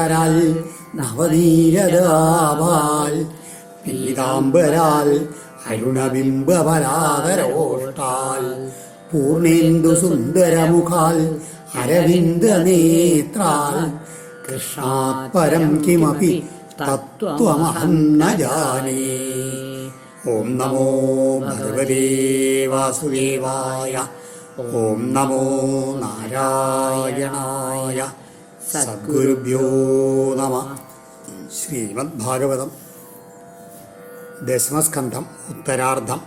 വംശീവിഭൂഷിതകരാൽ നവനീരതാവാൽ പീതാംബരാൽ അരുണബിംബപരാതരോഷ്ടാൽ പൂർണേന്ദു സുന്ദരമുഖാൽ അരവിന്ദ നേത്രാൽ കൃഷ്ണാത്പരം കിമപി തത്വമഹം ന ജാനേ ഓം നമോ ഭഗവതേ വാസുദേവായ ഓം നമോ നാരായണായ. സദ്ഗുരുഭ്യോ നമ ശ്രീമദ്ഭാഗവതം ദശമസ്കന്ധം ഉത്തരാർദ്ധം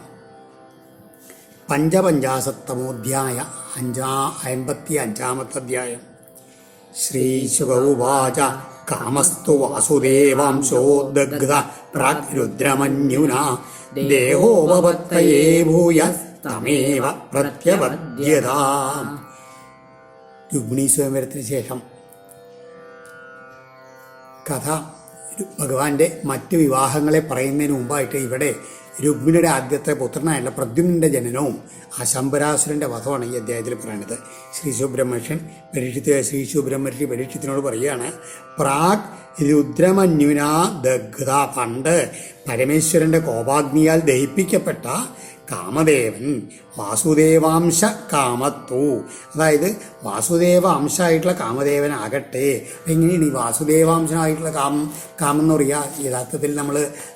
പഞ്ചപഞ്ചാശത്തമോധ്യായ അഞ്ചാ അമ്പത്തി അഞ്ചാമത്തെ അധ്യായം ശ്രീശുഗൗവാച കാമസ്തു വാസുദേവാംശോദഗ്ധ പ്രാഗ്രുദ്രമന്യുന ദേഹോപത്തയേ ഭൂയ തമേവ പ്രത്യപദ്യത രുഗ്ണീസ്വയംവരത്തിന് ശേഷം കഥ ഭഗവാന്റെ മറ്റ് വിവാഹങ്ങളെ പറയുന്നതിന് മുമ്പായിട്ട് ഇവിടെ രുഗ്മിനുടെ ആദ്യത്തെ പുത്രനായുള്ള പ്രദ്യുമ്നന്റെ ജനനവും ആ ശമ്പരാസുരന്റെ വധമാണ് ഈ അധ്യായത്തിൽ പറയുന്നത് ശ്രീ സുബ്രഹ്മണ്യൻ പരീക്ഷിത്ത് ശ്രീ സുബ്രഹ്മണ്യ പരീക്ഷത്തിനോട് പറയുകയാണ് പ്രാഗ് രുദ്രമന്യുന ദഗ്ധ പണ്ട് പരമേശ്വരന്റെ കോപാഗ്നിയാൽ ദഹിപ്പിക്കപ്പെട്ട കാമദേവൻ വാസുദേവാംശ കാമത്തു. അതായത് വാസുദേവ അംശമായിട്ടുള്ള കാമദേവനാകട്ടെ. എങ്ങനെയാണ് ഈ വാസുദേവാംശമായിട്ടുള്ള കാമം കാമം എന്ന് പറയുക യഥാർത്ഥത്തിൽ നമ്മൾ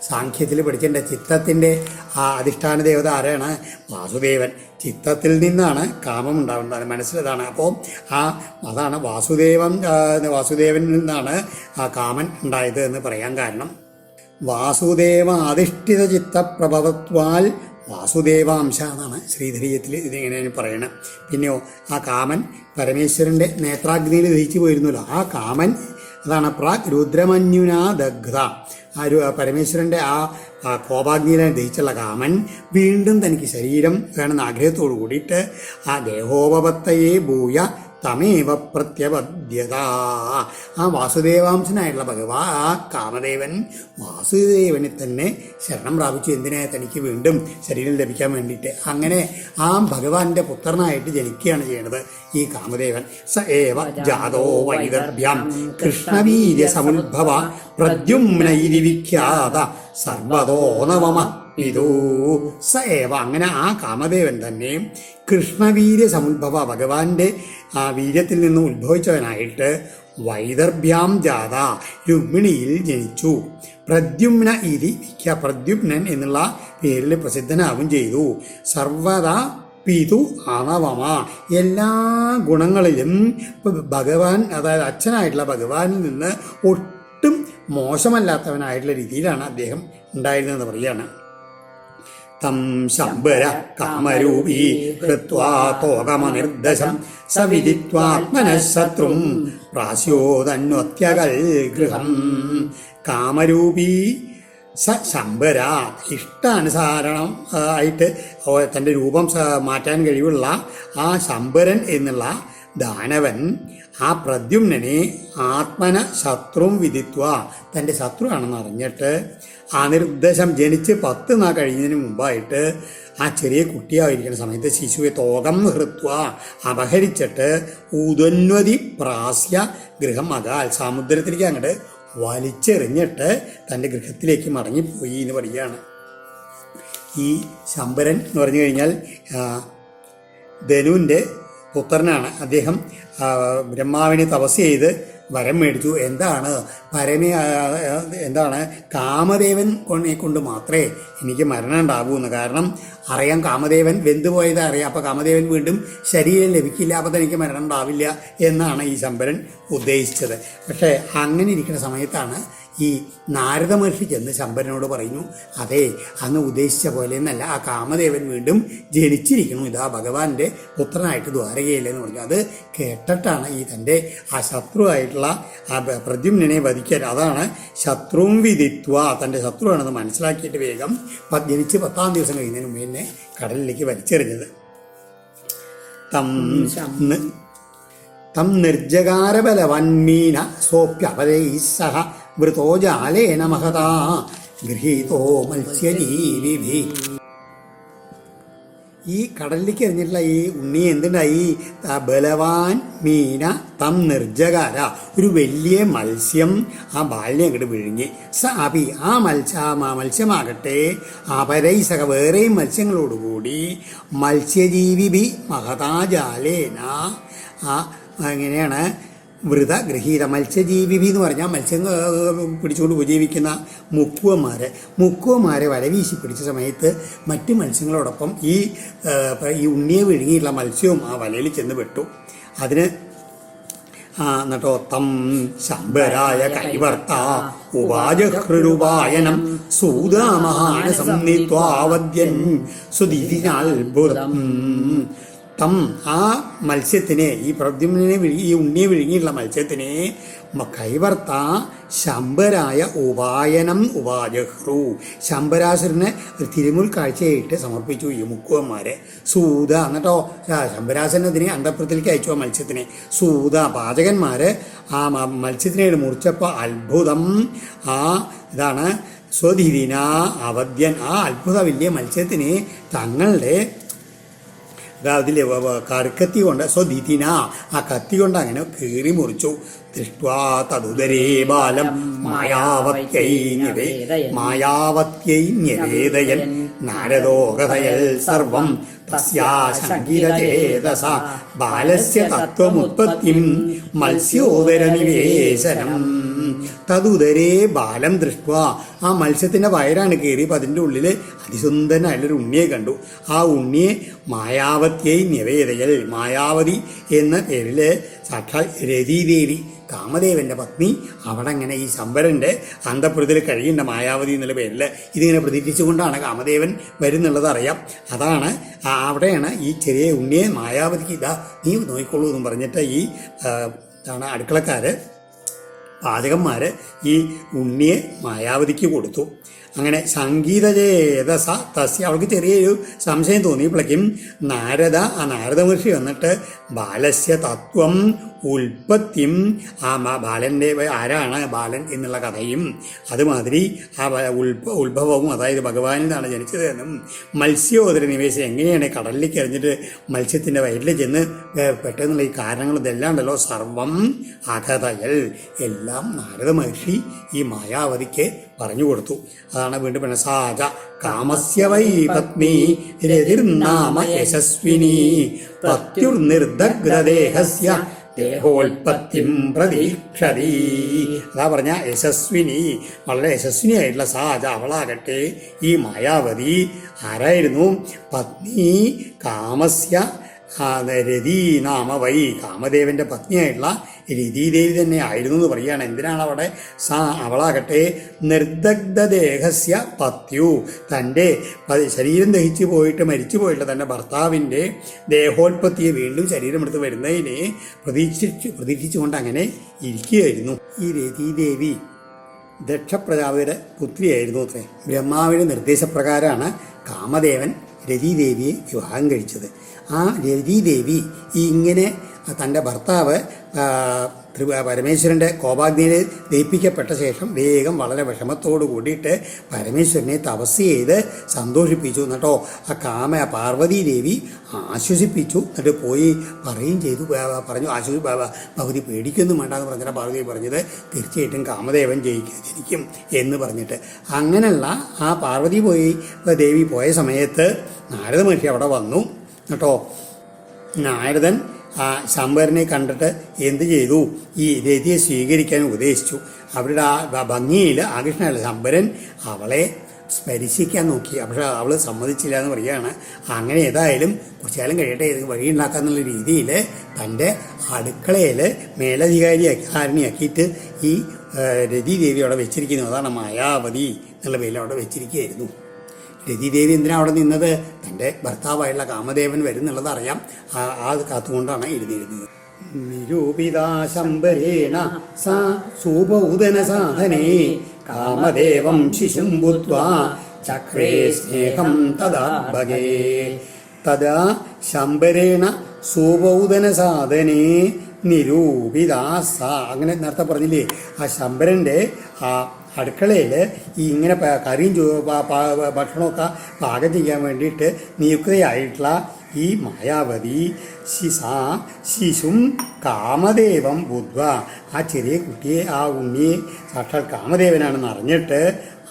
സാഖ്യത്തിൽ പഠിക്കേണ്ട ചിത്തത്തിന്റെ ആ അധിഷ്ഠാന ദേവത ആരാണ്? വാസുദേവൻ. ചിത്തത്തിൽ നിന്നാണ് കാമം ഉണ്ടാവുന്നത്. മനസ്സിലതാണ്. അപ്പോൾ ആ അതാണ് വാസുദേവം വാസുദേവനിൽ നിന്നാണ് ആ കാമൻ ഉണ്ടായത് എന്ന് പറയാൻ കാരണം. വാസുദേവ അധിഷ്ഠിത ചിത്തപ്രഭവത്വാൽ വാസുദേവാംശ എന്നാണ് ശ്രീധരീയത്തിൽ ഇതിങ്ങനെയാണ് പറയണത് പിന്നെയോ ആ കാമൻ പരമേശ്വരന്റെ നേത്രാഗ്നിയിൽ ദഹിച്ചു പോയിരുന്നല്ലോ. ആ കാമൻ അതാണ് പ്രാഗ് രുദ്രമന്യുനാ ദഗ്ധ ആ ഒരു പരമേശ്വരന്റെ ആ കോപാഗ്നിയിലെ ദഹിച്ചുള്ള കാമൻ വീണ്ടും തനിക്ക് ശരീരം വേണമെന്ന ആഗ്രഹത്തോടു കൂടിയിട്ട് ആ ദേഹോപത്തയെ ഭൂയ തമേവ പ്രത്യപദ്യത ആ വാസുദേവാംശനായിട്ടുള്ള ഭഗവാ ആ കാമദേവൻ വാസുദേവനെ തന്നെ ശരണം പ്രാപിച്ചു. എന്തിനെ തനിക്ക് വീണ്ടും ശരീരം ലഭിക്കാൻ വേണ്ടിയിട്ട്? അങ്ങനെ ആ ഭഗവാന്റെ പുത്രനായിട്ട് ജനിക്കുകയാണ് ചെയ്യുന്നത് ഈ കാമദേവൻ. സ ഏവ ജാതോ വൈദർഭ്യം കൃഷ്ണവീര്യ സമുദ്ഭവ പ്രദ്യുമ്നൈരിവിഖ്യാത സർവതോ നവമ ഇതോ സ ഏവ അങ്ങനെ ആ കാമദേവൻ തന്നെ കൃഷ്ണവീര്യ സമുദ്ഭവ ഭഗവാന്റെ ആ വീര്യത്തിൽ നിന്ന് ഉത്ഭവിച്ചവനായിട്ട് വൈദർഭ്യാം ജാത രുക്മിണിയിൽ ജനിച്ചു. പ്രദ്യുമ്ന ഇരി വിഖ്യ പ്രദ്യുമ്നൻ എന്നുള്ള പേരിൽ പ്രസിദ്ധനാവും ചെയ്തു. സർവദാ പിതു അണവമ എല്ലാ ഗുണങ്ങളിലും ഭഗവാൻ അതായത് അച്ഛനായിട്ടുള്ള ഭഗവാനിൽ നിന്ന് ഒട്ടും മോശമല്ലാത്തവനായിട്ടുള്ള രീതിയിലാണ് അദ്ദേഹം ഉണ്ടായിരുന്നതെന്ന് പറയാണ് തം ശംബര കാമരൂപീ ഹൃത്വാ തോകമനിർദ്ദശം സവിദിത്വാത്മനഃശത്രും പ്രാശ്യോതന്വത്യകൽ ഗൃഹം. കാമരൂപീ സ ശംബര ഇഷ്ടാനുസാരണം ആയിട്ട് തന്റെ രൂപം മാറ്റാൻ കഴിവുള്ള ആ ശംബരൻ എന്നുള്ള ദാനവൻ ആ പ്രദ്യുമ്നനെ ആത്മന ശത്രുവും വിധിത്വ. തന്റെ ശത്രുവാണെന്ന് അറിഞ്ഞിട്ട് അനിർദ്ദേശം ജനിച്ച് പത്ത് നാ കഴിയുന്നതിന് മുമ്പായിട്ട് ആ ചെറിയ കുട്ടിയായിരിക്കുന്ന സമയത്ത് ശിശുവെ തോകം ഹൃത്വ അപഹരിച്ചിട്ട് ഉദന്വതി പ്രാസ്യ ഗൃഹം അകാൽ സമുദ്രത്തിലേക്ക് അങ്ങോട്ട് വലിച്ചെറിഞ്ഞിട്ട് തന്റെ ഗൃഹത്തിലേക്ക് മടങ്ങിപ്പോയി എന്ന് പറയുകയാണ്. ഈ ശമ്പരൻ എന്ന് പറഞ്ഞു കഴിഞ്ഞാൽ ധനുവിന്റെ പുത്രനാണ്. അദ്ദേഹം ബ്രഹ്മാവിനെ തപസ് ചെയ്ത് വരം മേടിച്ചു. എന്താണ്? പരമേ എന്താണ്? കാമദേവൻ കൊണ്ടേ മാത്രമേ എനിക്ക് മരണം ഉണ്ടാകൂ എന്ന് കാരണം അറിയാം കാമദേവൻ വെന്തുപോയത് അറിയാം. അപ്പോൾ കാമദേവൻ വീണ്ടും ശരീരം ലഭിക്കില്ല അപ്പോൾ തനിക്ക് മരണം ഉണ്ടാവില്ല എന്നാണ് ഈ ശമ്പരൻ ഉദ്ദേശിച്ചത്. പക്ഷേ അങ്ങനെ ഇരിക്കുന്ന സമയത്താണ് ഈ നാരദ മഹർഷി ചെന്ന് ശമ്പരനോട് പറയുന്നു അതെ അന്ന് ഉദ്ദേശിച്ച പോലെ എന്നല്ല. ആ കാമദേവൻ വീണ്ടും ജനിച്ചിരിക്കുന്നു. ഇതാ ഭഗവാന്റെ പുത്രനായിട്ട് ദ്വാരകയില്ലെന്ന് പറഞ്ഞു. അത് കേട്ടിട്ടാണ് ഈ തന്റെ ആ ശത്രുവായിട്ടുള്ള ആ പ്രദ്യുനെ വധിക്കാൻ അതാണ് ശത്രുവും വിധിത്വ. തന്റെ ശത്രുവാണെന്ന് മനസ്സിലാക്കിയിട്ട് വേഗം ജനിച്ച് പത്താം ദിവസം കഴിയുന്നതിന് മുമ്പ് എന്നെ കടലിലേക്ക് വലിച്ചെറിഞ്ഞത്. തം തം നിർജകാരബലവന്മീന സോപ്യപദൈ സഹ വൃതോ ജാലേന മഹതാ ഗൃഹീതോ മത്സ്യജീവിഭി. ഈ കടലിലേക്ക് എറിഞ്ഞിട്ടുള്ള ഈ ഉണ്ണി എന്തുണ്ടായി ബലവാൻ മീന തം നിർജകാര ഒരു വലിയ മത്സ്യം ആ ബാലിനെ അങ്ങോട്ട് വിഴുങ്ങി. സ അഭി ആ മത്സ്യ മത്സ്യമാകട്ടെ. അപരൈസക വേറെയും മത്സ്യങ്ങളോടുകൂടി മത്സ്യജീവി ബി മഹതാജാലേന. ആ എങ്ങനെയാണ്? വൃത ഗ്രഹീത മത്സ്യജീവി എന്ന് പറഞ്ഞാൽ മത്സ്യം പിടിച്ചുകൊണ്ട് ഉപജീവിക്കുന്ന മുക്കുവന്മാരെ. മുക്കുവന്മാരെ വലവീശി പിടിച്ച സമയത്ത് മറ്റ് മത്സ്യങ്ങളോടൊപ്പം ഈ ഈ ഉണ്ണിയെ വിഴുങ്ങിയിട്ടുള്ള മത്സ്യവും ആ വലയിൽ ചെന്ന് പെട്ടു. അതിന് എന്നിട്ടോ തം ശംബരായ കൈവർത്ത ഉപാജഹൃരുപായനം സൂതാമഹാനസം നീത്വാവദ്യൻ സുദീതിനാത്ഭുതം തം ആ മത്സ്യത്തിനെ ഈ പ്രദ്യുമ്നെ ഈ ഉണ്ണി വിഴുങ്ങിയിട്ടുള്ള മത്സ്യത്തിനെ കൈവർത്ത ശമ്പരായ ഉപായനം ഉപാജഹ്രു ശമ്പരാസുരനെ തിരുമുൽ കാഴ്ചയായിട്ട് സമർപ്പിച്ചു ഈ മുക്കുവന്മാരെ. സൂത എന്നിട്ടോ ആ അതിനെ അന്തപ്പുറത്തിലേക്ക് അയച്ചു ആ മത്സ്യത്തിനെ. സൂത പാചകന്മാര് ആ മത്സ്യത്തിനെ മുറിച്ചപ്പോൾ അത്ഭുതം. ആ ഇതാണ് സ്വധീന അവധ്യൻ. ആ അത്ഭുത വലിയ മത്സ്യത്തിനെ തങ്ങളുടെ അതിലെ കറുക്കത്തി കൊണ്ട് സ്വദിതിന ആ കത്തി കൊണ്ട് അങ്ങനെ കീറി മുറിച്ചു. ദൃഷ്ട്വാ തതുദരേ ബാലം മായാവത്യൈ നിവേ മായാവത്യൈ നിവേദയൻ. നാരദോകഥയൽ സർവം. തസ്യാശങ്കിരചേതസ ബാലസ്യ തത്വമുത്പത്തിം മത്സ്യോദര നിവേശനം തതുദരേ ബാലം ദൃഷ്ട ആ മത്സ്യത്തിന്റെ വയറാണ് കയറിയപ്പോൾ അതിന്റെ ഉള്ളിൽ അതിസുന്ദരനായുള്ളൊരു ഉണ്ണിയെ കണ്ടു. ആ ഉണ്ണിയെ മായാവതിയായി നിവേദയൽ മായാവതി എന്ന പേരിൽ സാക്ഷാൽ രതിദേവി കാമദേവന്റെ പത്നി അവിടെ അങ്ങനെ ഈ ശമ്പരന്റെ അന്തപുരത്തിൽ കഴിയേണ്ട മായാവതി എന്നുള്ള പേരിൽ ഇതിങ്ങനെ പ്രതീക്ഷിച്ചുകൊണ്ടാണ് കാമദേവൻ വരുന്നുള്ളത് അറിയാം. അതാണ് അവിടെയാണ് ഈ ചെറിയ ഉണ്ണിയെ മായാവതിക്ക് ഇതാ നീ നോക്കിക്കോളൂ എന്ന് പറഞ്ഞിട്ട് ഈ ആ, പാചകന്മാര് ഈ ഉണ്ണിയെ മായാവതിക്ക് കൊടുത്തു. അങ്ങനെ സംഗീതചേതസ തസ്യ. അവൾക്ക് ചെറിയൊരു സംശയം തോന്നിയപ്പോഴേക്കും നാരദ ആ നാരദ മഹർഷി വന്നിട്ട് ബാലസ്യ തത്വം ഉൽപ്പത്തിയും ആ ബാലന്റെ ആരാണ് ബാലൻ എന്നുള്ള കഥയും അതുമാതിരി ആ ഉൽഭ ഉത്ഭവവും അതായത് ഭഗവാനിൽ നിന്നാണ് ജനിച്ചത് എന്നും മത്സ്യോദര നിവേശം എങ്ങനെയാണ് കടലിലേക്ക് എറിഞ്ഞിട്ട് മത്സ്യത്തിന്റെ വയറ്റിൽ ചെന്ന് പെട്ടെന്നുള്ള ഈ കാരണങ്ങൾ ഇതെല്ലാം ഉണ്ടല്ലോ. സർവം അകഥകൾ എല്ലാം നാരദ മഹർഷി ഈ മായാവതിക്ക് പറഞ്ഞു കൊടുത്തു അതാണ് വീണ്ടും പറഞ്ഞ സാജ കാമസ്യ വൈ പത്നി രതിർനാമ യശസ്വിനി പ്രത്യുർനിർദഗ്രദേഹസ്യ ദേഹോൽപത്തിം പ്രതീക്ഷതി. അതാ പറഞ്ഞ യശസ്വിനി വളരെ യശസ്വിനിയായിട്ടുള്ള സാജ അവളാകട്ടെ ഈ മായാവതി ആരായിരുന്നു? പത്നി കാമസ്യ രതി നാമ വൈ കാമദേവന്റെ പത്നിയായിട്ടുള്ള രതീദേവി തന്നെ ആയിരുന്നു എന്ന് പറയുകയാണ്. എന്തിനാണ് അവിടെ സാ അവളാകട്ടെ നിർദഗ്ധദേഹസ്യ പത്യു. തന്റെ ശരീരം ദഹിച്ചു പോയിട്ട് മരിച്ചു പോയിട്ടുള്ള തന്റെ ഭർത്താവിന്റെ ദേഹോൽപത്തിയെ വീണ്ടും ശരീരമെടുത്ത് വരുന്നതിനെ പ്രതീക്ഷിച്ചു പ്രതീക്ഷിച്ചുകൊണ്ട് അങ്ങനെ ഇരിക്കുകയായിരുന്നു. ഈ രതീദേവി ദക്ഷപ്രജാപതിയുടെ പുത്രിയായിരുന്നു അത്രേ. ബ്രഹ്മാവിന്റെ നിർദ്ദേശപ്രകാരമാണ് കാമദേവൻ രതീദേവിയെ വിവാഹം കഴിച്ചത്. ആ രതിദേവി ഇങ്ങനെ തന്റെ ഭർത്താവ് പരമേശ്വരന്റെ കോപാഗ്നിയിൽ ദയിപ്പിക്കപ്പെട്ട ശേഷം വേഗം വളരെ വിഷമത്തോടു കൂടിയിട്ട് പരമേശ്വരനെ തപസ് ചെയ്ത് സന്തോഷിപ്പിച്ചു. എന്നിട്ടോ ആ കാമ പാർവതി ദേവി ആശ്വസിപ്പിച്ചു. എന്നിട്ട് പോയി പറയുകയും ചെയ്തു. പറഞ്ഞു ആശ്വസി ഭഗവതി പേടിക്കൊന്നും വേണ്ട എന്ന് പറഞ്ഞാൽ പാർവതി പറഞ്ഞത്. തീർച്ചയായിട്ടും കാമദേവൻ ജയിക്കും എന്ന് പറഞ്ഞിട്ട്. അങ്ങനെയുള്ള ആ പാർവതി പോയി ദേവി പോയ സമയത്ത് നാരദ മഹർഷി അവിടെ വന്നു. കേട്ടോ നാരദൻ ആ ശമ്പരനെ കണ്ടിട്ട് എന്ത് ചെയ്തു? ഈ രതിയെ സ്വീകരിക്കാൻ ഉദ്ദേശിച്ചു അവരുടെ ആ ഭംഗിയിൽ ആകൃഷ്ണല്ല ശമ്പരൻ അവളെ സ്പരിശിക്കാൻ നോക്കി. പക്ഷെ അവൾ സമ്മതിച്ചില്ല എന്ന് പറയുകയാണ്. അങ്ങനെ ഏതായാലും കുറച്ചു കാലം കഴിയട്ടെ ഇത് വഴി ഉണ്ടാക്കാന്നുള്ള രീതിയിൽ തന്റെ അടുക്കളയിൽ മേലധികാരിയാക്കി ആരണിയാക്കിയിട്ട് ഈ രതി ദേവി അവിടെ വെച്ചിരിക്കുന്നു. അതാണ് മായാവതി എന്നുള്ള പേരിൽ അവിടെ വെച്ചിരിക്കുകയായിരുന്നു. രതിദേവി എന്തിനാ അവിടെ നിന്നത്? തന്റെ ഭർത്താവായുള്ള കാമദേവൻ വരുന്നുള്ളത് അറിയാം. ആ കാത്തുകൊണ്ടാണ് എഴുതിയിരുന്നത്. നിരൂപിതാശംബരേണ സാ സൂപൗദന സാധനേ കാമദേവം ശിശും ഭൂത്വാ ചക്രേ സ്നേഹം തഥാ ഭഗേ. തഥാ ശംബരേണ സൂപൗദന സാധനേ നിരൂപിതാ സാ. അങ്ങനെ നേരത്തെ പറഞ്ഞില്ലേ? ആ ശംബരന്റെ ആ അടുക്കളയിൽ ഈ ഇങ്ങനെ കറിയും ഭക്ഷണമൊക്കെ പാകം ചെയ്യാൻ വേണ്ടിയിട്ട് നിയുക്തയായിട്ടുള്ള ഈ മായാവതി ശിസ ശിശും കാമദേവം ബുദ്ധ ആ ചെറിയ കുട്ടിയെ ആ ഉണ്ണിയെ സാക്ഷാൽ കാമദേവനാണെന്ന് അറിഞ്ഞിട്ട്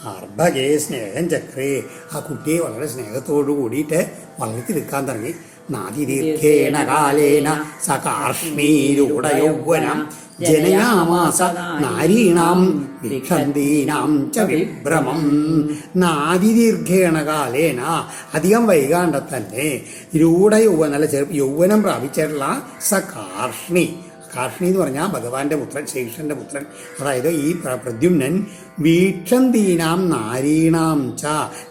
അർഭകേ സ്നേഹം ചക്രേ. ആ കുട്ടിയെ വളരെ സ്നേഹത്തോടു കൂടിയിട്ട് വളർത്തിയെടുക്കാൻ തുടങ്ങി. നാദിദീർഘേണ കാലേന സ കാർഷ്മീരൂഢയൗവനം ജനയാമാസ നാരീണാം വിക്ഷന്തീനാം ച വിഭ്രമം. നാതിദീർഘേണ കാലേന അധികം വൈകാണ്ട തന്നെ നല്ല ചെറു യൗവനം പ്രാപിച്ചിട്ടുള്ള സ കാർഷ്ണി എന്ന് പറഞ്ഞാൽ ഭഗവാന്റെ പുത്രൻ ശ്രീകൃഷ്ണന്റെ പുത്രൻ. അതായത് ഈ പ്ര- പ്രദ്യുമ്നൻ വീക്ഷന്തീനാം നാരീണാം ച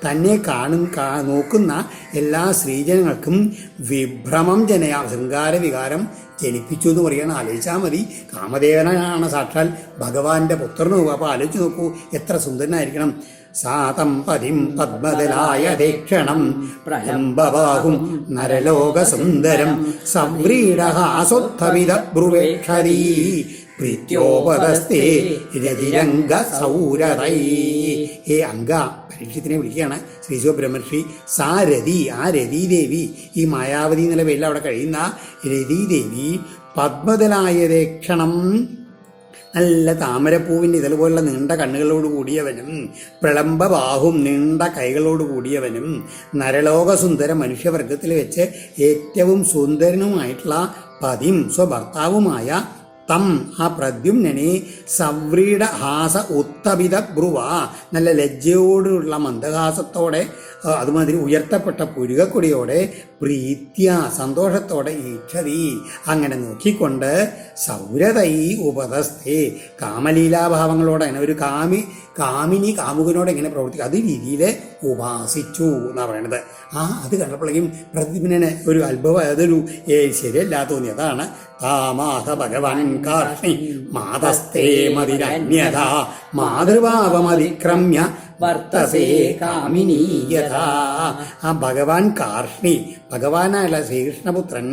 തന്നെ കാണും നോക്കുന്ന എല്ലാ സ്ത്രീജനങ്ങൾക്കും വിഭ്രമം ജനയാ ശൃംഗാര വികാരം ജനിപ്പിച്ചു എന്ന് പറയുകയാണ്. ആലോചിച്ചാൽ മതി. കാമദേവനാണ് സാക്ഷാൽ ഭഗവാന്റെ പുത്രനോ അപ്പോൾ ആലോചിച്ച് നോക്കൂ എത്ര സുന്ദരനായിരിക്കണം. സാതം പതിം പത്മതലായ ദേക്ഷണം. പ്രയംബാഹും നരലോകസുന്ദരം. സവ്രീഡഹാസോത്ഥവിത ബ്രുവേക്ഷരീ. പ്രീത്യോപദസ്തേ രതിരംഗ സൗരതൈ ഹേ അംഗ പരീക്ഷത്തിനെ വിളിക്കുകയാണ് ശ്രീശിവ ബ്രഹ്മർഷി സാ രതി ആ രതിദേവി ഈ മായാവതി പേരിൽ അവിടെ കഴിയുന്ന രതിദേവി പത്മതലായ ദേക്ഷണം. നല്ല താമരപ്പൂവിന്റെ ഇതളുപോലുള്ള നീണ്ട കണ്ണുകളോട് കൂടിയവനും പ്രളംബബാഹും നീണ്ട കൈകളോട് കൂടിയവനും നരലോകസുന്ദര മനുഷ്യവർഗത്തിൽ വെച്ച് ഏറ്റവും സുന്ദരനുമായിട്ടുള്ള പതിം സ്വഭർത്താവുമായ തം ആ പ്രദ്യുമ്നെ സവ്രീഡ ഹാസ ഉത്തപിത ബ്രുവ നല്ല ലജ്ജയോടുള്ള മന്ദഹാസത്തോടെ അതുമാതിരി ഉയർത്തപ്പെട്ട പുരുകക്കൊടിയോടെ പ്രീത്യ സന്തോഷത്തോടെ ഈക്ഷതി അങ്ങനെ നോക്കിക്കൊണ്ട് സൗരതൈ ഉപതസ്ഥേ. കാമലീലാഭാവങ്ങളോടെ ഒരു കാമി കാമിനി കാമുകനോട് എങ്ങനെ പ്രവർത്തിക്കും അത് രീതിയിൽ ഉപാസിച്ചു എന്നാണ് പറയണത്. ആ അത് കണ്ടപ്പോഴേക്കും പ്രതിപിനെ ഒരു അത്ഭുതം അതൊരു ശരിയല്ല തോന്നി. അതാണ് താമാഹ ഭഗവാൻ കാർഷി മാതസ്ഥേ മതിരന്യത മാതൃഭാവമതിക്രമ്യ വർത്തസേ കാമിനീയത ആ ഭഗവാൻ കാർഷ്ണി ഭഗവാനായുള്ള ശ്രീകൃഷ്ണപുത്രൻ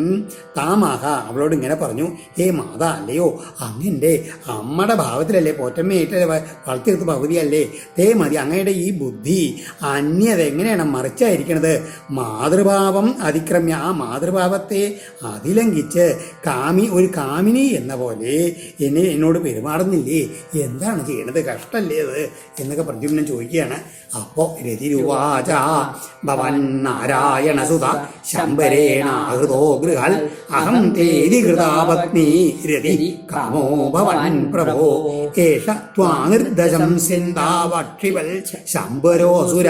താമാഹ അവളോട് ഇങ്ങനെ പറഞ്ഞു ഹേ മാത അല്ലയോ അങ്ങന്റെ അമ്മയുടെ ഭാവത്തിലല്ലേ പോറ്റമ്മയായിട്ട് വളർത്തിയെടുത്ത ഭഗവതിയല്ലേ? തേ മതി അങ്ങയുടെ ഈ ബുദ്ധി അന്യത എങ്ങനെയാണ് മറിച്ചായിരിക്കണത്? മാതൃഭാവം അതിക്രമ്യ ആ മാതൃഭാവത്തെ അതിലംഘിച്ച് കാമി ഒരു കാമിനി എന്ന പോലെ എന്നെ എന്നോട് പെരുമാറുന്നില്ലേ? എന്താണ് ചെയ്യണത്? കഷ്ടല്ലേ അത്? എന്നൊക്കെ പ്രദ്യുമ്നം ചോദിക്കുകയാണ് അപ്പോ രതിരുവാച ഭവൻ നാരായണ സുത ശമ്പരേണ ഹൃദോ ഗൃഹാൽ അഹം തേരി കൃതാപത്നി രതി കാമോ ഭവൻ പ്രഭോ ഏഷ ത്വാനിർദ്ദശം സിന്ധാവക്ഷിവൽ ശംബരോസുര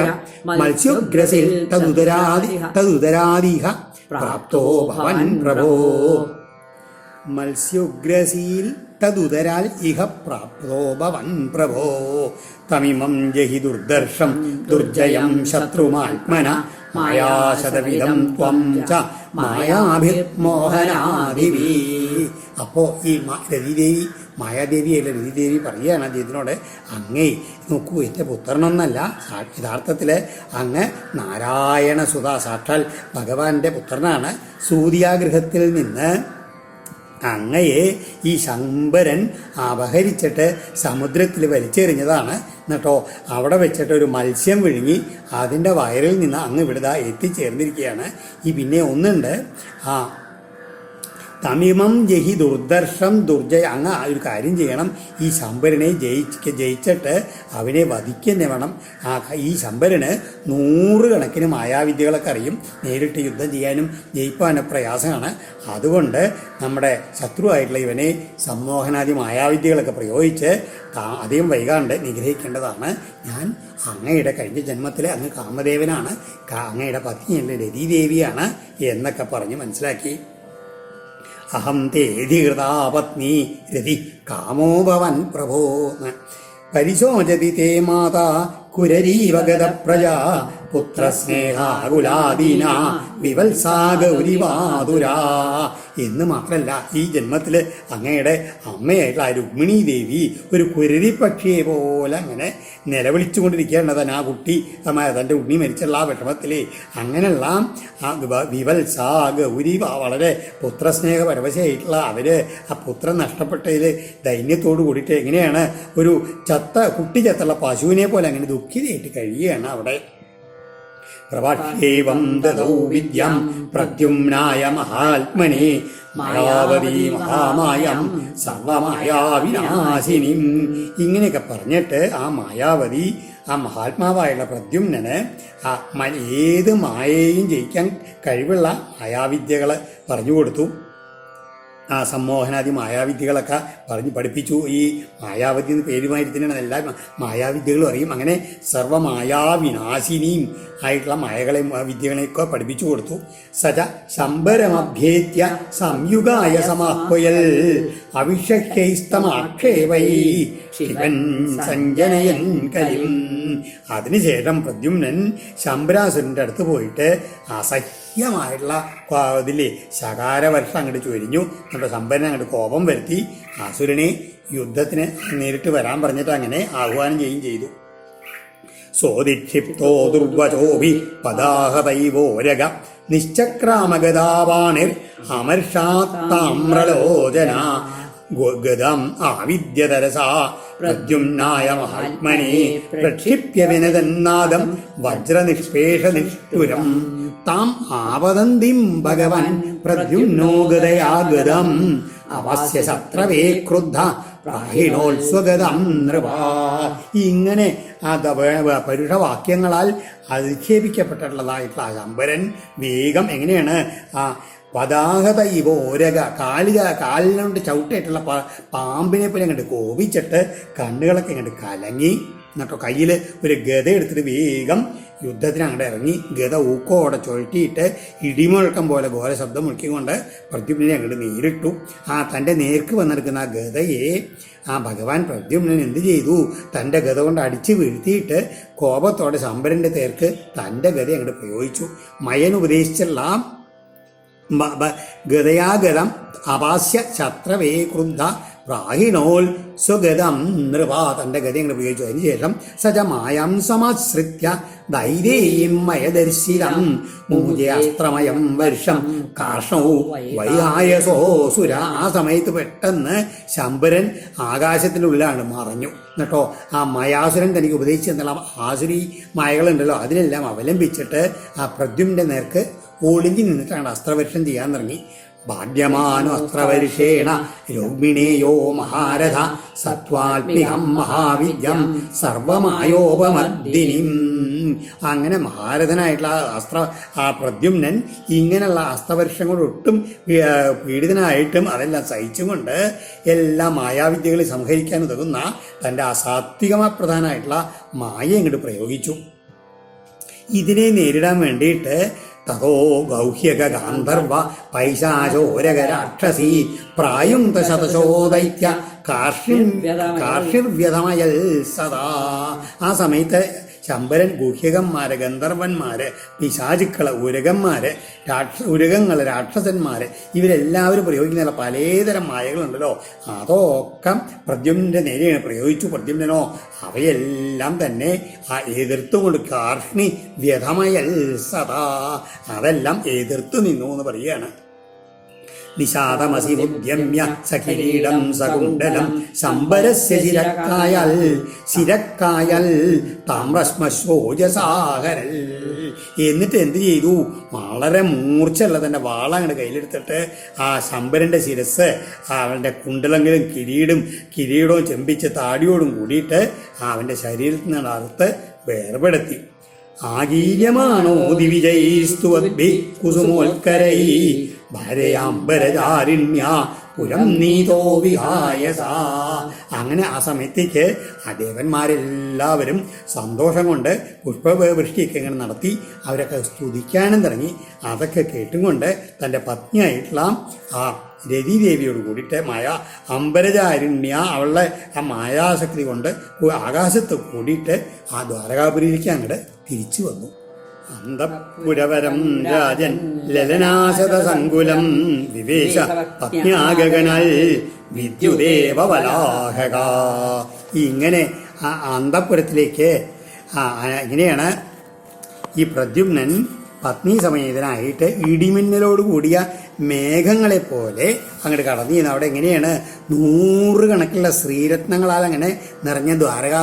മത്സ്യഗ്രസിൽ തതുദരാദി തതുദരാദിഹ പ്രാപ്തോ ഭവൻ പ്രഭോ. മത്സ്യുഗ്രസീൽ തതുദരാൽ ഇഹ പ്രാപ്തോ ഭവൻ പ്രഭോ. തമിമം ജഹി ദുർദർശം ദുർജയം ശത്രുമാത്മന മായാശതവിധം ത്വം ച മായാഭിമോഹനാദിവി അപ്പോ ഈ രതിദേവി മായാദേവിയല്ല രതിദേവി പറയുകയാണ് അദ്ദേഹത്തിനോട് അങ്ങേ നോക്കൂ എന്റെ പുത്രനൊന്നല്ല യഥാർത്ഥത്തിൽ അങ്ങ് നാരായണ സുധ സാക്ഷാൽ ഭഗവാന്റെ പുത്രനാണ്. സൂര്യാഗ്രഹത്തിൽ നിന്ന് അങ്ങയെ ഈ ശമ്പരൻ അപഹരിച്ചിട്ട് സമുദ്രത്തിൽ വലിച്ചെറിഞ്ഞതാണ്. എന്നിട്ടോ അവിടെ വെച്ചിട്ട് ഒരു മത്സ്യം വിഴുങ്ങി അതിന്റെ വയറിൽ നിന്ന് അങ്ങ് ഇവിടെ എത്തിച്ചേർന്നിരിക്കുകയാണ്. ഈ പിന്നെ ഒന്നുണ്ട്. ആ തമിമം ജഹി ദുർദർഷം ദുർജയ അങ്ങ് ഒരു കാര്യം ചെയ്യണം. ഈ ശമ്പരനെ ജയിച്ച് ജയിച്ചിട്ട് അവനെ വധിക്കന്നെ വേണം. ആ ഈ ശമ്പരന് നൂറുകണക്കിന് മായാവിദ്യകളൊക്കെ അറിയും. നേരിട്ട് യുദ്ധം ചെയ്യാനും ജയിപ്പാനും പ്രയാസമാണ്. അതുകൊണ്ട് നമ്മുടെ ശത്രുവായിട്ടുള്ള ഇവനെ സമ്മോഹനാദി മായാവിദ്യകളൊക്കെ പ്രയോഗിച്ച് അധികം വൈകാണ്ട് നിഗ്രഹിക്കേണ്ടതാണ്. ഞാൻ അങ്ങയുടെ കഴിഞ്ഞ ജന്മത്തിലെ അങ്ങ് കാമദേവനാണ്. അങ്ങയുടെ പത്നി എന്റെ രതിദേവിയാണ് എന്നൊക്കെ പറഞ്ഞ് മനസ്സിലാക്കി. അഹം തേതി പത്നി രതി കാമോ ഭവൻ പ്രഭോ. പരിശോചതി തേ മാതാ കുരരീവഗത പ്രജാ പുത്രസ്നേഹാകുലാദീന വിവത്സാഗൗരിവാതുരാ എന്ന് മാത്രല്ല ഈ ജന്മത്തിൽ അങ്ങയുടെ അമ്മയായിട്ടുള്ള രുക്മിണി ദേവി ഒരു കുരരി പക്ഷിയെ പോലെ അങ്ങനെ നിലവിളിച്ചുകൊണ്ടിരിക്കുകയാണ് കൊണ്ടിരിക്കേണ്ടതാണ് ആ കുട്ടി. തന്റെ ഉണ്ണി മരിച്ചുള്ള ആ വിഷമത്തിൽ അങ്ങനെയുള്ള വിവത്സ ഗൗരി വളരെ പുത്രസ്നേഹ പരവശയായിട്ടുള്ള അവർ ആ പുത്രൻ നഷ്ടപ്പെട്ടതിൽ ദൈന്യത്തോട് കൂടിയിട്ട് എങ്ങനെയാണ് ഒരു ചത്ത കുട്ടി ചത്തുള്ള പശുവിനെ പോലെ അങ്ങനെ ദുഃഖിതയായിട്ട് കഴിയുകയാണ് അവിടെ. പ്രഭാഷ്യേവം ददौ വിദ്യാം प्रद्युम्नाय महात्मने മായാവതി മഹാമായം സർവമായാവിനാശിനിം. ഇങ്ങനെയൊക്കെ പറഞ്ഞിട്ട് ആ മായാവതി ആ മഹാത്മാവായുള്ള പ്രദ്യുമ്നന് ആ ഏത് മായയെയും ജയിക്കാൻ കഴിവുള്ള മായാവിദ്യകളെ പറഞ്ഞു കൊടുത്തു. സമ്മോഹനാദി മായാവിദ്യകളൊക്കെ പറഞ്ഞ് പഠിപ്പിച്ചു. ഈ മായാവതി എന്ന് പേരുമായിരുത്തിനാണ് എല്ലാ മായാവിദ്യകളും അറിയും. അങ്ങനെ സർവമായാവിനാശിനിയും ആയിട്ടുള്ള മായകളെ ആ വിദ്യകളെയൊക്കെ പഠിപ്പിച്ചു കൊടുത്തു. സജ ശമ്പരമഭ്യേത്യ സംയുഗായ സമാഹ്വയൽ അവിഷഹ്യൈസ്തമാക്ഷേപൈ ശിവൻ സഞ്ജനയൻ കലിം. അതിനുശേഷം പ്രദ്യുമ്നൻ ശമ്പരാസുരന്റെ അടുത്ത് പോയിട്ട് അസഹ്യമായിട്ടുള്ള ക്വാ- ഇതില്ലേ ശകാരവർഷം അങ്ങോട്ട് ചൊരിഞ്ഞു. എന്നിട്ട് സമ്പന്നൻ അങ്ങോട്ട് കോപം വരുത്തി. അസുരനെ യുദ്ധത്തിന് നേരിട്ട് വരാൻ പറഞ്ഞിട്ട് അങ്ങനെ ആഹ്വാനം ചെയ്യുകയും ചെയ്തു. സോദിക്ഷിപ്തോ ദുർവചോഭി പദാഹതൈവോരക നിശ്ചക്രാമഗതാവാണിർ അമർഷാത്താമ്രലോചന. ഗതം ആവിദ്യതരസാ. പ്രദ്യുംനായ മഹാത്മനെ പ്രക്ഷിപ്യ വിനതന്നാദം വജ്രനിഷ്പേഷ നിഷ്ഠുരം താം ആവദന്തിം ഭഗവൻ പ്രദ്യുമ്നോ ഗതയാഗതം അവസ്യ ശത്രവേ ക്രുദ്ധ നൃപാ. ഇങ്ങനെ ദവ- പരുഷവാക്യങ്ങളാൽ അധിക്ഷേപിക്കപ്പെട്ടിട്ടുള്ളതായിട്ടുള്ള ശമ്പരൻ വേഗം എങ്ങനെയാണ് ആ പതാകത ഇവ ഓരക കാലിക കാലിനോണ്ട് ചവിട്ടായിട്ടുള്ള പാമ്പിനെ പോലെ അങ്ങോട്ട് കോപിച്ചിട്ട് കണ്ണുകളൊക്കെ അങ്ങോട്ട് കലങ്ങി. എന്നിട്ടോ കയ്യിൽ ഒരു ഗത എടുത്തിട്ട് വേഗം യുദ്ധത്തിന് അങ്ങോട്ട് ഇറങ്ങി. ഗത ഊക്കോടെ ചുഴറ്റിയിട്ട് ഇടിമുഴക്കം പോലെ ഘോര ശബ്ദം മുഴക്കിക്കൊണ്ട് പ്രദ്യുമ്നെ അങ്ങോട്ട് നേരിട്ടു. ആ തന്റെ നേർക്ക് വന്നെടുക്കുന്ന ആ ഗതയെ ആ ഭഗവാൻ പ്രദ്യുമ്നൻ എന്ത് ചെയ്തു? തന്റെ ഗത കൊണ്ട് അടിച്ച് വീഴ്ത്തിയിട്ട് കോപത്തോടെ ശമ്പരന്റെ തേർക്ക് തന്റെ ഗത അങ്ങോട്ട് പ്രയോഗിച്ചു. മയൻ ഉപദേശിച്ചുള്ള ഗതയാഗതം അപാസ്യ ശത്രവേ ക്രുദ്ധ പ്രാഹിണോൽ സ്വഗതം നൃപ തന്റെ അങ്ങനെ ഉപയോഗിച്ചു. അതിനുശേഷം സജമായം സമാശ്രിത്യ ധൈര്യം മയദർശിരം മൂജയാസ്ത്രമയം വർഷം കാർഷവും വൈഹായസോസുര ആ സമയത്ത് പെട്ടെന്ന് ശമ്പരൻ ആകാശത്തിന്റെ ഉള്ളിലാണ് മറഞ്ഞു. എന്നിട്ടോ ആ മയാസുരൻ തനിക്ക് ഉപദേശിച്ചു എന്നുള്ള ആസുരി മായകളുണ്ടല്ലോ അതിനെല്ലാം അവലംബിച്ചിട്ട് ആ പ്രദ്യുമിന്റെ നേർക്ക് ഒളിഞ്ഞു നിന്നിട്ടാണ് അസ്ത്രവർഷം ചെയ്യാൻ തുടങ്ങി ഭാഗ്യമാനോ അസ്ത്രവർഷേണ രോഗിണേയോ മഹാരഥ സത്വാത്മികം മഹാവിദ്യം സർവമായോപമർദ്ദിനിം. അങ്ങനെ മഹാരഥനായിട്ടുള്ള അസ്ത്ര ആ പ്രദ്യുമ്നൻ ഇങ്ങനെയുള്ള അസ്ത്രവർഷം കൊണ്ട് ഒട്ടും പീഡിതനായിട്ടും അതെല്ലാം സഹിച്ചുകൊണ്ട് എല്ലാ മായാവിദ്യകളെ സംഹരിക്കാൻ ഉതകുന്ന തന്റെ അസാത്വികമായ പ്രധാനമായിട്ടുള്ള മായ ഇങ്ങോട്ട് പ്രയോഗിച്ചു. ഇതിനെ നേരിടാൻ വേണ്ടിയിട്ട് തഥോ ഗൗഹ്യക ഗാന്ധർവ പൈശാചോരക രാക്ഷസി പ്രായുങ്ത ശതശോ ദൈത്യ കാർഷിർ കാർഷിർവ്യതമയൽ സദാ. ആ സമയത്ത് ശമ്പരൻ ഗുഹ്യകന്മാര് ഗന്ധർവന്മാര് പിശാചുക്കൾ ഉരകന്മാര് രാക്ഷ ഉരകങ്ങൾ രാക്ഷസന്മാര് ഇവരെല്ലാവരും പ്രയോഗിക്കുന്ന പലതരം മായകളുണ്ടല്ലോ. അതൊക്കെ പ്രദ്യുമ്നന്റെ നേരെയാണ് പ്രയോഗിച്ചു. പ്രദ്യുമ്നോ അവയെല്ലാം തന്നെ ആ എതിർത്തുകൊണ്ട് കാർഷ്ണി വ്യഥമയൽ സദാ അതെല്ലാം എതിർത്ത് നിന്നു എന്ന് പറയുകയാണ്. നിഷാദമസി ഉദ്യമ്യ സകിരീടം സകുണ്ടലം ശംബരസ്യ ശിരക്കായൽ ശിരക്കായൽ താമ്രശ്മശോജസാഹരൽ എന്നിട്ട് എന്ത് ചെയ്തു? വളരെ മൂർച്ചയുള്ള തന്നെ വാള അങ്ങോട്ട് കയ്യിലെടുത്തിട്ട് ആ ശമ്പരന്റെ ശിരസ് അവന്റെ കുണ്ടലങ്ങളും കിരീടും കിരീടവും ചെമ്പിച്ച് താടിയോടും കൂടിയിട്ട് അവന്റെ ശരീരത്തിൽ നിന്ന് അറുത്ത് വേർപെടുത്തി. ആകീര്യമാണോ ദിവിജൈസ്തുവദ്ഭി കുസുമോൽക്കരൈ ഭാര്യയാംബരചാരിണ്യ പുരം നീതോ വിഹായസ. അങ്ങനെ ആ സമയത്തേക്ക് ആ ദേവന്മാരെല്ലാവരും സന്തോഷം കൊണ്ട് പുഷ്പവൃഷ്ടിയൊക്കെ ഇങ്ങനെ നടത്തി അവരൊക്കെ സ്തുതിക്കാനും തുടങ്ങി. അതൊക്കെ കേട്ടും കൊണ്ട് തന്റെ പത്നിയായിട്ടുള്ള ആ രതിദേവിയോട് കൂടിയിട്ട് മായ അമ്പരചാരുണ്യ അവളുടെ ആ മായാശക്തി കൊണ്ട് ആകാശത്ത് കൂടിയിട്ട് ആ ദ്വാരകാപുരിയിലേക്ക് അങ്ങോട്ട് തിരിച്ചു വന്നു. അന്തപുരവരം രാജൻ ലലനാശത സങ്കുലം വിവേശ പത്ന്യാഗകനാൽ വിദ്യുദേവ വലാഹക ഇങ്ങനെ ആ അന്തപുരത്തിലേക്ക് ഇങ്ങനെയാണ് ഈ പ്രദ്യുമ്നൻ പത്നി സമേതനായിട്ട് ഇടിമിന്നലോട് കൂടിയ മേഘങ്ങളെ പോലെ അങ്ങോട്ട് കടന്നു ചെയ്യുന്നത് അവിടെ എങ്ങനെയാണ് നൂറുകണക്കിലുള്ള ശ്രീരത്നങ്ങളാൽ അങ്ങനെ നിറഞ്ഞ ദ്വാരകാ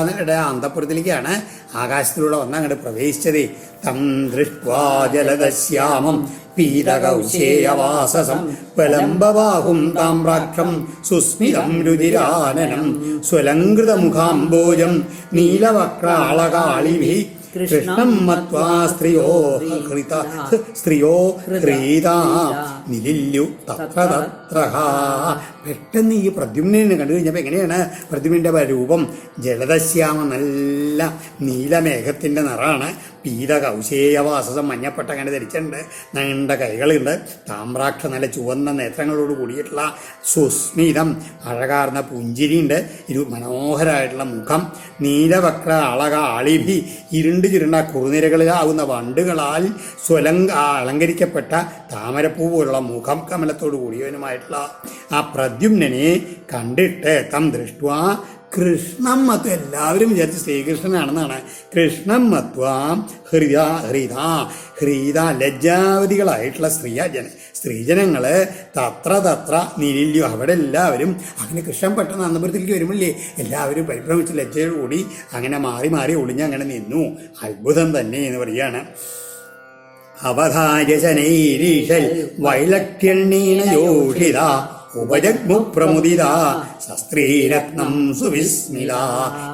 അന്തപുരത്തിലേക്കാണ് ആകാശത്തിലൂടെ വന്ന് അങ്ങോട്ട് പ്രവേശിച്ചത്. തം ദൃഷ്ട്വാ ജലദശ്യാമം പീതകൗശേയവാസസം. താമ്രാക്ഷം. സുസ്മിതം രുതിരാനനം. സ്വലങ്കൃതമുഖാംബോജം നീലവക്രാളകാളിഭി കൃഷ്ണം മത്വാ സ്ത്രീയോ ഹൃത സ്ത്രീയോ ഹ്രീത നിലില്ലു തത്ര തത്ര പെട്ടെന്ന് ഈ പ്രദ്യുമ്നെ കണ്ടു കഴിഞ്ഞപ്പോൾ എങ്ങനെയാണ് പ്രദ്യുമ്നന്റെ രൂപം ജലദശ്യാമ നല്ല നീലമേഘത്തിന്റെ നിറാണ്. പീത കൗശേയവാസസം മഞ്ഞപ്പെട്ട അങ്ങനെ ധരിച്ചിട്ടുണ്ട്. നീണ്ട കൈകളുണ്ട്. താമ്രാക്ഷ നല്ല ചുവന്ന നേത്രങ്ങളോട് കൂടിയിട്ടുള്ള സുസ്മിതം. അഴകാർന്ന പുഞ്ചിരിയുണ്ട്. ഇരു മനോഹരമായിട്ടുള്ള മുഖം. നീലവക്ര അളക അളിഭി ഇരുണ്ട് ചുരുണ്ട കുറുനിരകളിലാവുന്ന വണ്ടുകളാൽ സ്വലങ്ക അലങ്കരിക്കപ്പെട്ട താമരപ്പൂ പോലുള്ള മുഖം കമലത്തോട് കൂടിയവനുമായിട്ടുള്ള ആ പ്രദ്യുമ്നെ കണ്ടിട്ട് തം ദൃഷ്ട്വ കൃഷ്ണം മത്വ. എല്ലാവരും വിചാരിച്ച് ശ്രീകൃഷ്ണനാണെന്നാണ്. കൃഷ്ണം മത്വാം ഹൃദ ഹൃദ ഹൃദ ലജ്ജാവതികളായിട്ടുള്ള സ്ത്രീയ ജന സ്ത്രീജനങ്ങൾ തത്ര തത്ര നിരില്ലു അവിടെ എല്ലാവരും അങ്ങനെ കൃഷ്ണൻ പെട്ടെന്ന് അന്നപുരത്തിലേക്ക് വരുമ്പോഴേ എല്ലാവരും പരിഭ്രമിച്ച് ലജ്ജയോടുകൂടി അങ്ങനെ മാറി മാറി ഒളിഞ്ഞ് അങ്ങനെ നിന്നു. അത്ഭുതം തന്നെ എന്ന് പറയാണ്. അവധായശനൈരീഷൽ വൈലക്ഷ്യണ്ണീന യോഷിത ഉപജഗ്മു പ്രമുദിത ശസ്ത്രീരത്നം സുവിസ്മില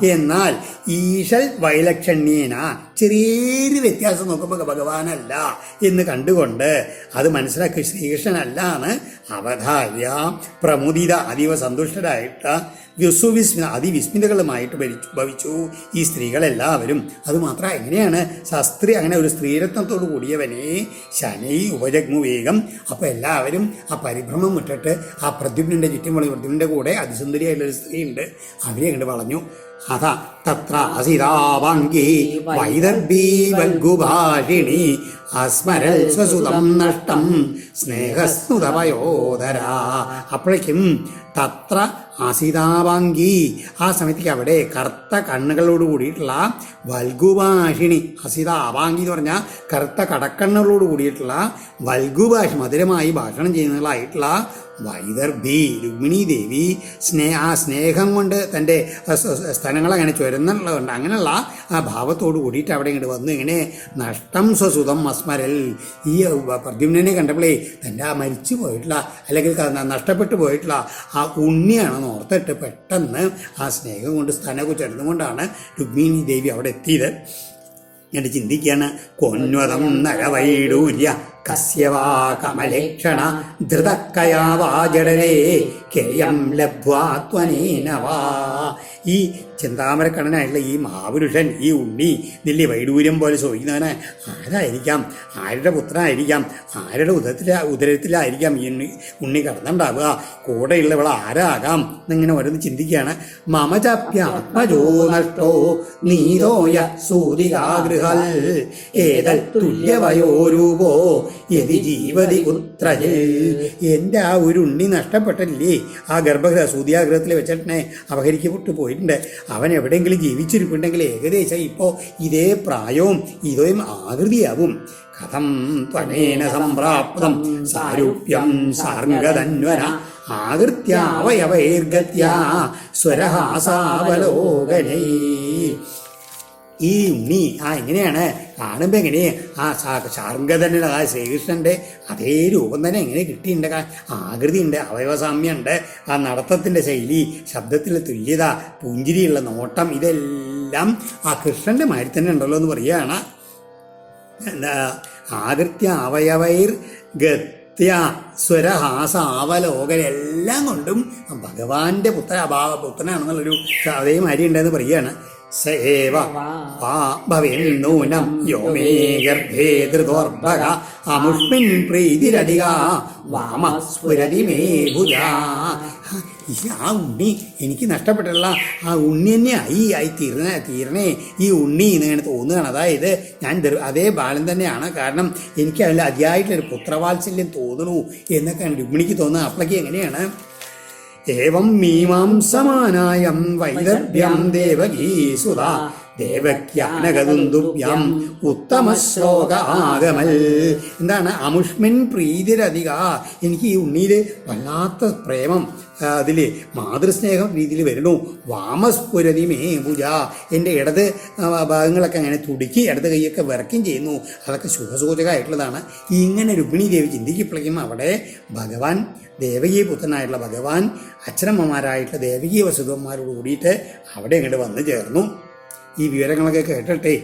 എന്നാൽ ഈശൽ വൈലക്ഷണ്യേന ചെറിയൊരു വ്യത്യാസം നോക്കുമ്പോൾ ഭഗവാനല്ല എന്ന് കണ്ടുകൊണ്ട് അത് മനസ്സിലാക്കി ശ്രീകൃഷ്ണനല്ല എന്ന് അവധാര്യ പ്രമുദിത അതീവ സന്തുഷ്ടരായിട്ട് വിസുവിസ്മിത അതിവിസ്മിതകളുമായിട്ട് ഭരിച്ചു ഭവിച്ചു ഈ സ്ത്രീകളെല്ലാവരും. അതുമാത്രം എങ്ങനെയാണ്? ശസ്ത്രി അങ്ങനെ ഒരു സ്ത്രീരത്നത്തോട് കൂടിയവനെ ശനി ഉപജഗ്മു വേഗം. അപ്പോൾ എല്ലാവരും ആ പരിഭ്രമം വിട്ടിട്ട് ആ പ്രദ്യുപ്നന്റെ ചുറ്റുമുള്ള വളി പ്രദ്യുമ്നന്റെ കൂടെ അതിസുന്ദരിയായിട്ടുള്ള ഒരു സ്ത്രീയുണ്ട്. അവരെ അങ്ങോട്ട് പറഞ്ഞു അത തത്ര അസിതാവാങ്കി വൈദർഭീ വൽഗുഭാഷിണി അസ്മരൽ സ്വസുതം നഷ്ടം സ്നേഹസ്നുതപയോധര അപ്പോഴേക്കും തത്ര അസിതാവാങ്കി ആ സമയത്തേക്ക് അവിടെ കറുത്ത കണ്ണുകളോട് കൂടിയിട്ടുള്ള വൽഗുഭാഷിണി അസിതാവാങ്കി എന്ന് പറഞ്ഞാൽ കറുത്ത കടക്കണ്ണുകളോട് കൂടിയിട്ടുള്ള വൽഗുഭാഷി മധുരമായി ഭാഷണം ചെയ്യുന്നതായിട്ടുള്ള വൈദർഭി രുക്മിണി ദേവി സ്നേ ആ സ്നേഹം കൊണ്ട് തന്റെ സ്ഥലങ്ങൾ അങ്ങനെ ചുരന്നുള്ളതുകൊണ്ട് അങ്ങനെയുള്ള ആ ഭാവത്തോട് കൂടിയിട്ട് അവിടെ ഇങ്ങോട്ട് വന്നു. ഇങ്ങനെ നഷ്ടം സ്വസുതം അസ്മരൽ. ഈ പ്രദ്യുമ്നെ കണ്ടപ്പോഴേ തന്റെ ആ മരിച്ചു പോയിട്ടുള്ള അല്ലെങ്കിൽ നഷ്ടപ്പെട്ടു പോയിട്ടുള്ള ആ ഉണ്ണിയാണെന്ന് ഓർത്തിട്ട് പെട്ടെന്ന് ആ സ്നേഹം കൊണ്ട് സ്ഥനമൊക്കെ കൊണ്ടാണ് രുക്മിണി ദേവി അവിടെ എത്തിയത്. എന്നിട്ട് ചിന്തിക്കുകയാണ് കൊന്വതം നരവൈഡൂര്യ കസ്യവാ കമലേക്ഷണ ധൃതക്കയാവാ ജഡരേ കേയം ലബ്ധ്വാത്വനേനവാ ഈ ചിന്താമരക്കണ്ണനായിട്ടുള്ള ഈ മാവുരുഷൻ ഈ ഉണ്ണി നെല്ലി വൈഡൂര്യം പോലെ ചോദിക്കുന്നവനെ ആരായിരിക്കാം? ആരുടെ പുത്രനായിരിക്കാം? ആരുടെ ഉദരത്തില ഉദരത്തിലായിരിക്കാം ഈ ഉണ്ണി ഉണ്ണി കടന്നുണ്ടാവുക? കൂടെയുള്ളവൾ ആരാകാം? എന്നിങ്ങനെ ഓരോന്ന് ചിന്തിക്കുകയാണ്. മമചപ്യാത്മജോ നഷ്ടോ നീരോയ സൂതികാഗൃഹൽ ഏതൽ തുല്യവയോരൂപോ യതി ജീവതി പുത്രജിൽ എന്റെ ആ ഒരു ഉണ്ണി നഷ്ടപ്പെട്ടില്ലേ ആ ഗർഭഗൃഹ സൂതിയാഗ്രഹത്തിൽ വെച്ചിട്ട് അപഹരിക്കപ്പെട്ടു പോയിട്ടുണ്ട്. അവൻ എവിടെയെങ്കിലും ജീവിച്ചിരിപ്പുണ്ടെങ്കിൽ ഏകദേശം ഇപ്പോൾ ഇതേ പ്രായവും ഇതേ ആകൃതിയാവും. കഥം ത്വനേന സംപ്രാപ്തം സാരൂപ്യം സാർഗതന്വന ആകൃത്യാവയവൈർഗത്യ സ്വരഹാസാവലോകനൈ. ഈ ഉണ്ണി. ആ എങ്ങനെയാണ്? കാണുമ്പോൾ എങ്ങനെ? ആ ശാർഗതന്റെ ആ ശ്രീകൃഷ്ണന്റെ അതേ രൂപം തന്നെ എങ്ങനെ കിട്ടിയിട്ടുണ്ട്? ആകൃതി ആകൃതിയുണ്ട് അവയവസാമ്യമുണ്ട്. ആ നടത്തത്തിന്റെ ശൈലി ശബ്ദത്തിലെ തുല്യത പുഞ്ചിരിയുള്ള നോട്ടം ഇതെല്ലാം ആ കൃഷ്ണന്റെ മാതിരി തന്നെ ഉണ്ടല്ലോ എന്ന് പറയുകയാണ്. എന്താ ആകൃത്യ അവയവൈർ ഗത്യ സ്വരഹാസ ആവലോകൻ എല്ലാം കൊണ്ടും ഭഗവാന്റെ പുത്ര പുത്രനാണെന്നുള്ളൊരു അതേമാതിരി ഉണ്ടെന്ന് പറയുകയാണ്. യോ മേ ഗർഭേ ധൃതോർഭക അമുഷ്മിൻ പ്രീതിരടിക വാമ സ്ഫുരതി മേ ഭുജാ ഈ ആ ഉണ്ണി എനിക്ക് നഷ്ടപ്പെട്ടുള്ള ആ ഉണ്ണി തന്നെയായി ആയി തീർന്ന തീരണേ ഈ ഉണ്ണി എന്നിങ്ങനെ തോന്നുകയാണ്. അതായത് ഞാൻ അതേ ബാലൻ തന്നെയാണ്. കാരണം എനിക്ക് അതിൽ അതിയായിട്ടൊരു പുത്രവാത്സല്യം തോന്നുന്നു എന്നൊക്കെയാണ് രുക്മിണിക്ക് തോന്നുന്നത് അപ്പോഴേക്ക് എങ്ങനെയാണ്? ഏവം മീമാംസമാനായം വൈദവ്യം ദേവകീസുത. ദേവക്യാനകതുന്തുഭ്യം ഉത്തമ ശ്ലോക ആഗമൽ. എന്താണ് അമുഷ്മിൻ പ്രീതിരധിക? എനിക്ക് ഈ ഉണ്ണിയിൽ വല്ലാത്ത പ്രേമം അതിൽ മാതൃസ്നേഹം രീതിയിൽ വരുന്നു. വാമസ്ഫുരതി മേ പൂജ എന്റെ ഇടത് ഭാഗങ്ങളൊക്കെ അങ്ങനെ തുടുക്കി ഇടത് കൈയൊക്കെ വിറക്കും ചെയ്യുന്നു. അതൊക്കെ ശുഭസൂചകമായിട്ടുള്ളതാണ്. ഇങ്ങനെ രുക്മിണി ദേവി ചിന്തിക്കപ്പോഴേക്കും അവിടെ ഭഗവാൻ ദേവകീ പുത്രനായിട്ടുള്ള ഭഗവാൻ അച്ഛനമ്മമാരായിട്ടുള്ള ദേവകീ വസുതന്മാരോട് കൂടിയിട്ട് അവിടെ ഇങ്ങോട്ട് വന്നു ചേർന്നു. ഈ വിവരങ്ങളൊക്കെ കേട്ടട്ടെ.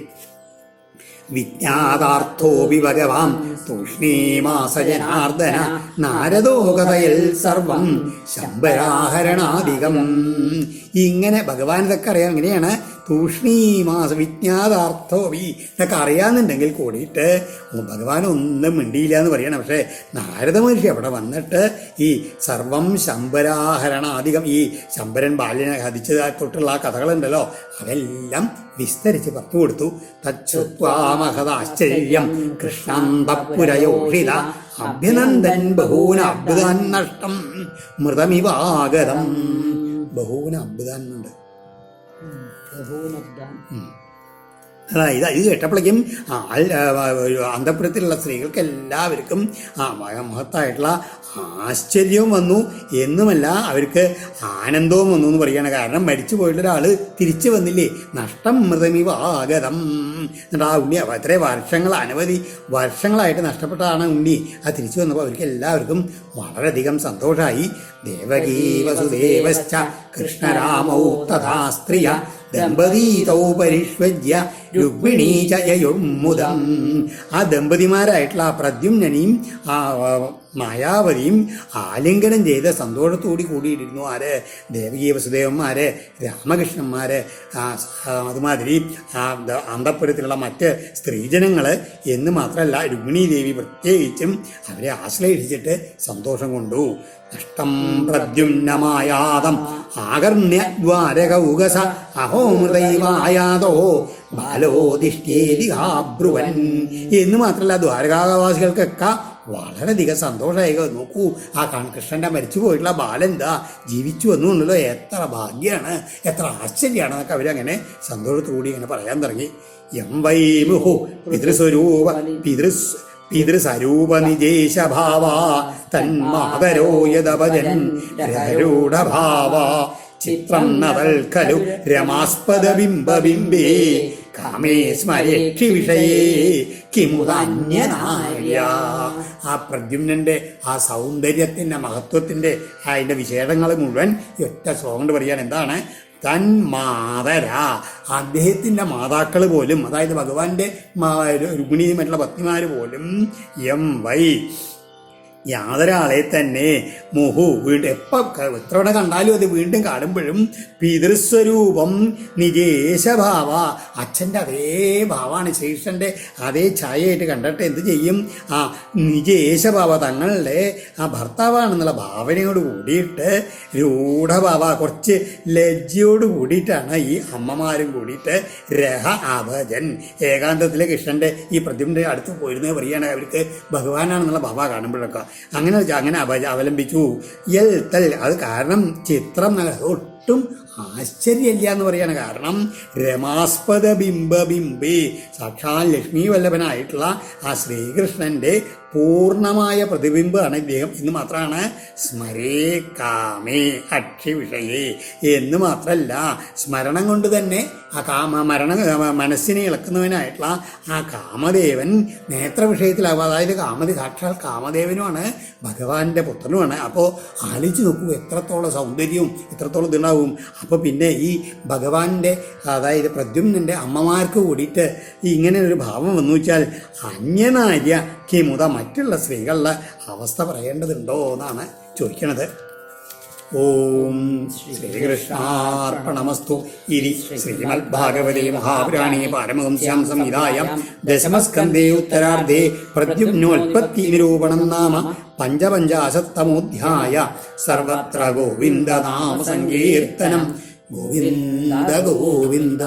വിജ്ഞാതാർത്ഥോപി ഭഗവാം തൂഷ്ണീമാസജനാർദ്ദന നാരദോകതയിൽ സർവം ശമ്പരാഹരണാധികം. ഇങ്ങനെ ഭഗവാൻ ഇതൊക്കെ അറിയാം എങ്ങനെയാണ്? തൂഷ്ണീമാസ വിജ്ഞാതാർത്ഥോപി എന്നൊക്കെ അറിയാന്നുണ്ടെങ്കിൽ കൂടിയിട്ട് ഭഗവാൻ ഒന്നും മിണ്ടിയില്ല എന്ന് പറയണം. പക്ഷേ നാരദ മഹർഷി അവിടെ വന്നിട്ട് ഈ സർവം ശമ്പരാഹരണാധികം ഈ ശമ്പരൻ ബാല്യനെ ഹതിച്ചതായി തൊട്ടുള്ള കഥകളുണ്ടല്ലോ അതെല്ലാം വിസ്തരിച്ച് പറഞ്ഞു കൊടുത്തു. തച്ഛുത്വാമഹതാശ്ചര്യം കൃഷ്ണാന്തപുരയോഷിത അഭ്യനന്ദൻ ബഹൂന അഭ്യുതാൻ നഷ്ടം മൃതമിവാഗതം. ബഹൂന അഭ്യുതാൻ ഉണ്ട് അതായത് ഇത് കേട്ടപ്പോഴേക്കും അന്തപുരത്തിലുള്ള സ്ത്രീകൾക്ക് എല്ലാവർക്കും ആ മഹ- മഹത്തായിട്ടുള്ള ആശ്ചര്യവും വന്നു. എന്നുമല്ല അവർക്ക് ആനന്ദവും വന്നു എന്ന് പറയുകയാണ്. കാരണം മരിച്ചു പോയിട്ടുള്ള ഒരാൾ തിരിച്ചു വന്നില്ലേ? നഷ്ടം മൃതമിവ ആഗതം എന്നിട്ട് ആ ഉണ്ണി എത്ര വർഷങ്ങൾ അനവധി വർഷങ്ങളായിട്ട് നഷ്ടപ്പെട്ടതാണ് ഉണ്ണി. ആ തിരിച്ചു വന്നപ്പോൾ അവർക്ക് എല്ലാവർക്കും വളരെയധികം സന്തോഷമായി ദേവകീ വസുദേവശ്ച കൃഷ്ണരാമൗ തഥാ സ്ത്രിയ ദമ്പതീതൗ ചയുർമുദം ആ ദമ്പതിമാരായിട്ടുള്ള ആ പ്രദ്യുമ്നനെയും ആ, മായാവതിയും ആലിംഗനം ചെയ്ത സന്തോഷത്തോടി കൂടിയിട്ടിരുന്നു ആര്? ദേവകീ വസുദേവന്മാര് രാമകൃഷ്ണന്മാര് അതുമാതിരി അന്തപ്പുരത്തിലുള്ള മറ്റ് സ്ത്രീജനങ്ങൾ എന്ന് മാത്രമല്ല രുക്മിണി ദേവി പ്രത്യേകിച്ചും അവരെ ആശ്ലേഷിച്ചിട്ട് സന്തോഷം കൊണ്ടു. നഷ്ടം പ്രദ്യുന്നമായാതം ആകർണ്യ ദ്വാരകൗകസ അഹോമൃതൈവായാതോ ബാലോദിഷ്ഠേതിഹാബ്രുവൻ എന്ന് മാത്രമല്ല ദ്വാരകാവാസികൾക്കൊക്കെ വളരെയധികം സന്തോഷമായി. നോക്കൂ ആ കൃഷ്ണന്റെ മരിച്ചു പോയിട്ടുള്ള ബാലൻ ജീവിച്ചു വന്നുണ്ടല്ലോ എത്ര ഭാഗ്യമാണ് എത്ര ആശ്ചര്യമാണ് എന്നൊക്കെ അവരങ്ങനെ സന്തോഷത്തോടുകൂടി ഇങ്ങനെ പറയാൻ തുടങ്ങി. എം വൈ മുഹു പിതൃസ്വരൂപ പിതൃ നിജേശഭാവ തന്മാതരോ യദഭജൻ രൂഢഭാവ ചിത്രം നവൽ ഖലു രമാസ്പദ ബിംബിംബേ കാമേ സ്മരക്ഷി വിഷയേ കിമുതന്യനായ ആ പ്രദ്യുമ്നന്റെ ആ സൗന്ദര്യത്തിന്റെ മഹത്വത്തിന്റെ അതിന്റെ വിശേഷങ്ങൾ മുഴുവൻ ഒറ്റ ശ്ലോകം കൊണ്ട് പറയാൻ എന്താണ്? തൻ മാതര. അദ്ദേഹത്തിന്റെ മാതാക്കൾ പോലും അതായത് ഭഗവാന്റെ മാ- രുക്മിണിയും മറ്റുള്ള ഭക്തിമാര് പോലും എം വൈ യാതൊരാളെ തന്നെ മുഹു വീണ്ടും എപ്പം എത്ര തവണ കണ്ടാലും അത് വീണ്ടും കാണുമ്പോഴും പിതൃസ്വരൂപം നിജേശഭാവ. അച്ഛന്റെ അതേ ഭാവമാണ് ശ്രീകൃഷ്ണന്റെ അതേ ഛായയായിട്ട് കണ്ടിട്ട് എന്ത് ചെയ്യും? ആ നിജേശഭാവ തങ്ങളുടെ ആ ഭർത്താവാണെന്നുള്ള ഭാവനയോട് കൂടിയിട്ട് രൂഢഭാവ കുറച്ച് ലജ്ജയോട് കൂടിയിട്ടാണ് ഈ അമ്മമാരും കൂടിയിട്ട് രഹ അഭജൻ. ഏകാന്തത്തിലെ കൃഷ്ണന്റെ ഈ പ്രതിമയുടെ അടുത്ത് പോയിരുന്നത് പറയുകയാണെങ്കിൽ അവർക്ക് ഭഗവാനാണെന്നുള്ള ഭാവ കാണുമ്പോഴൊക്കെ. അങ്ങനെ അങ്ങനെ അവലംബിച്ചു. എൽ തൽ അത് കാരണം ചിത്രം ഒട്ടും ആശ്ചര്യമില്ല എന്ന് പറയാണ്. കാരണം രമാസ്പദ ബിംബ ബിംബി സാക്ഷാൽ ലക്ഷ്മി വല്ലഭനായിട്ടുള്ള ആ ശ്രീകൃഷ്ണന്റെ പൂർണമായ പ്രതിബിംബമാണ് ഇദ്ദേഹം. എന്ന് മാത്രമാണ് സ്മരേ കാമേ അക്ഷി വിഷയേ എന്ന് മാത്രമല്ല സ്മരണം കൊണ്ട് തന്നെ ആ കാമ മരണ മനസ്സിനെ ഇളക്കുന്നവനായിട്ടുള്ള ആ കാമദേവൻ നേത്ര വിഷയത്തിലാവും അതായത് കാമതി സാക്ഷാൽ കാമദേവനുമാണ് ഭഗവാന്റെ പുത്രനുമാണ്. അപ്പോൾ ആലോചിച്ച് നോക്കൂ എത്രത്തോളം സൗന്ദര്യവും എത്രത്തോളം ഇതുണ്ടാവും. അപ്പോൾ പിന്നെ ഈ ഭഗവാന്റെ അതായത് പ്രദ്യുമ്നന്റെ അമ്മമാർക്ക് കൂടിയിട്ട് ഇങ്ങനെ ഒരു ഭാവം വന്നു വെച്ചാൽ അന്യനാര്യ കിമുത മറ്റുള്ള സ്ത്രീകളുടെ അവസ്ഥ പറയേണ്ടതുണ്ടോ എന്നാണ് ചോദിക്കണത്. ഓം ശ്രീകൃഷ്ണാർപ്പണമസ്തു. ഇതി ശ്രീമദ്ഭാഗവതേ മഹാപുരാണേ പാരമഹംസ്യാം സംഹിതായാം ദശമസ്കന്ധേ ഉത്തരാർദ്ധേ പ്രദ്യുമ്നോൽപത്തി നിരൂപണം നാമ പഞ്ചപഞ്ചാശത്തമോധ്യായ. സർവത്ര ഗോവിന്ദനാമ സങ്കീർത്തനം. ഗോവിന്ദ ഗോവിന്ദ.